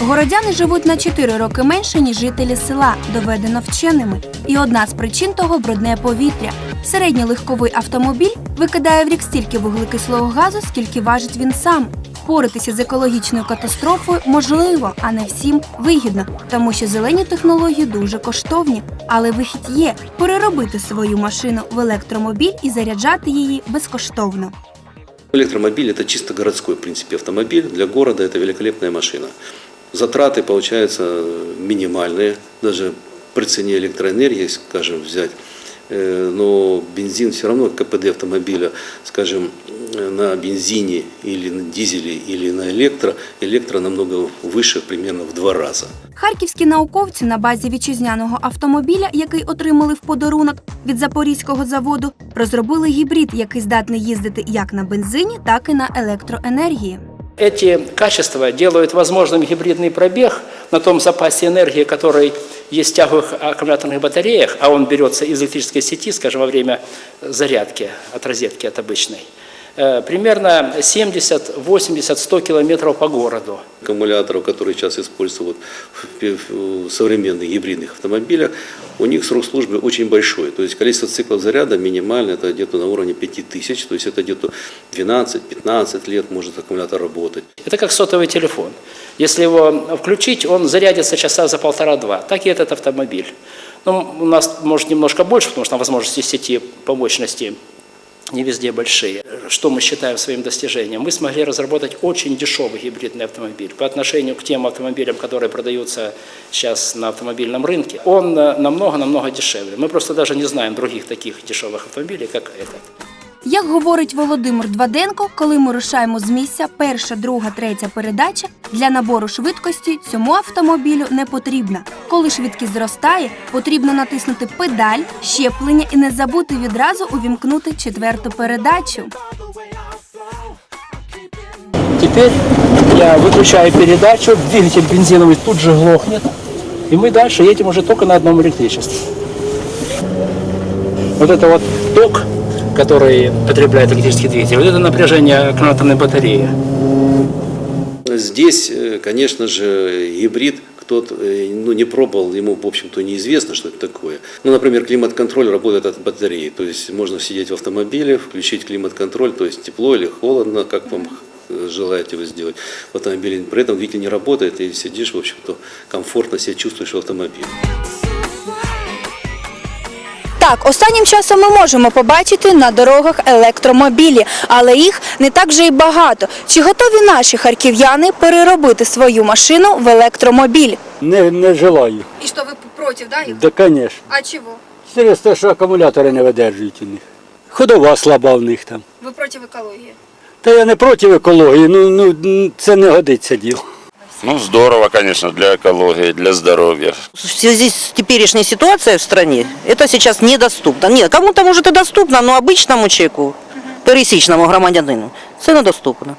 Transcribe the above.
Городяни живуть на 4 роки менше, ніж жителі села, доведено вченими. І одна з причин того брудне повітря. Середній легковий автомобіль викидає в рік стільки вуглекислого газу, скільки важить він сам. Впоратися з екологічною катастрофою можливо, а не всім вигідно, тому що зелені технології дуже коштовні. Але вихід є переробити свою машину в електромобіль і заряджати її безкоштовно. Электромобиль – это чисто городской, в принципе, автомобиль. Для города это великолепная машина. Затраты получаются минимальные, даже при цене электроэнергии, скажем, взять. Э, Но бензин все равно, КПД автомобиля, скажем, э, на бензине или на дизеле или на электро, электро намного выше, примерно в два раза. Харківські науковці на базі вітчизняного автомобіля, який отримали в подарунок від запорізького заводу, розробили гібрид, який здатний їздити як на бензині, так і на електроенергії. Эти качества делают возможным гибридный пробег на том запасе энергии, который есть в тяговых аккумуляторных батареях, а он берется из электрической сети, скажем, во время зарядки от розетки, от обычной, примерно 70, 80, 100 километров по городу. аккумуляторов, которые сейчас используются вот в современных гибридных автомобилях, у них срок службы очень большой. То есть количество циклов заряда минимально это где-то на уровне 5000, то есть это где-то 12-15 лет может аккумулятор работать. Это как сотовый телефон. Если его включить, он зарядится часа за полтора-два. Так и этот автомобиль. Ну, у нас, может, немножко больше, потому что возможности сети по мощности не везде большие. Что мы считаем своим достижением? Мы смогли разработать очень дешевый гибридный автомобиль по отношению к тем автомобилям, которые продаются сейчас на автомобильном рынке. Он э, намного-намного дешевле. Мы просто даже не знаем других таких дешевых автомобилей, как этот. Як говорить Володимир Дваденко, коли ми рушаємо з місця, перша, друга, третя передача для набору швидкості цьому автомобілю не потрібна. Коли швидкість зростає, потрібно натиснути педаль, щеплення і не забути відразу увімкнути четверту передачу. Теперь я выключаю передачу, двигатель бензиновый тут же глохнет, и мы дальше едем уже только на одном электричестве. Вот это вот ток, который потребляет электрический двигатель, вот это напряжение аккумуляторной батареи. Здесь, э, конечно же, гибрид кто-то э, ну, не пробовал, ему, в общем-то, неизвестно, что это такое. Ну, например, климат-контроль работает от батареи, то есть можно сидеть в автомобиле, включить климат-контроль, то есть тепло или холодно, как вам э, желаете вы сделать в автомобиле. При этом двигатель не работает, и сидишь, в общем-то, комфортно себя чувствуешь в автомобиле. Так, останнім часом ми можемо побачити на дорогах електромобілі, але їх не так вже й багато. Чи готові наші харків'яни переробити свою машину в електромобіль? Не, не желаю. І що ви проти, да? Да, конечно. А чого? Через те, що акумулятори не видержують у них. Ходова слаба в них там. Ви проти екології? Та я не проти екології, ну, ну це не годиться діло. Ну, здорово, конечно, для экологии, для здоровья. В связи с теперешней ситуацией в стране, это сейчас недоступно. Нет, кому-то может и доступно, но обычному человеку, пересічному громадянину, це недоступно.